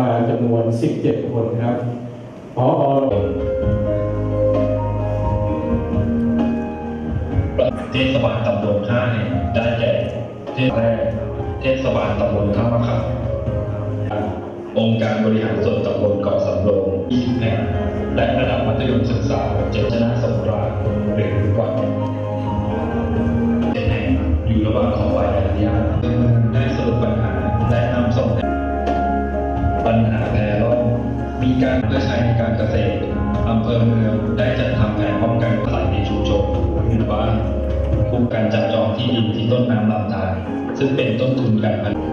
มาจำนวน 17 คนครับพออเทศบาลตำบลห้าแห่งได้แก่เทศแรกเทศบาลตำบลท่ามะขามองค์การบริหารส่วนตำบลเกาะสำโรง20แห่งและระดับมัธยมศึกษาเจตนาสงกรานต์ ปัญหาแพร่ร่องมีการเพื่อใช้ในการเกษตรอำเภอเมืองได้จัดทำแผนป้องกันไหลในชุมชนหมู่บ้าคุมการจับจองที่ดินที่ต้นน้ำลำธารซึ่งเป็นต้นทุนการผลิต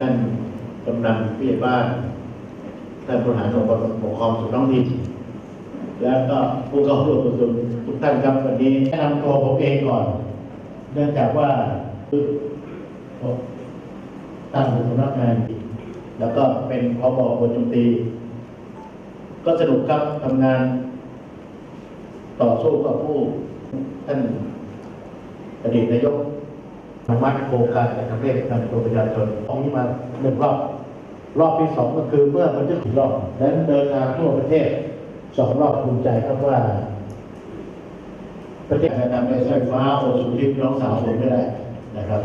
ท่านกำนันผู้ใหญ่บ้านท่านบริหารองค์กรปกครองส่วนท้องถิ่นแล้วก็ผู้เข้าร่วมประชุมทุกท่านครับวันนี้แนะนำตัวผมเองก่อน เนื่องจากว่าตั้งสำนักงาน แล้วก็เป็นพบกรโจมตี ก็สนุกครับทำงาน ต่อสู้กับผู้ท่านอดีตนายกอนุมัติโครงการในประเทศการตัวประชาชนของนี้มาหนึ่งรอบรอบที่สองก็คือเมื่อบันทึกรอบนั้นเดินทางทั่วประเทศสองรอบภูมิใจครับว่า ประเทศจะนำไปไฟฟ้าโอสุทิพย์น้องสาวผมก็ได้นะครับ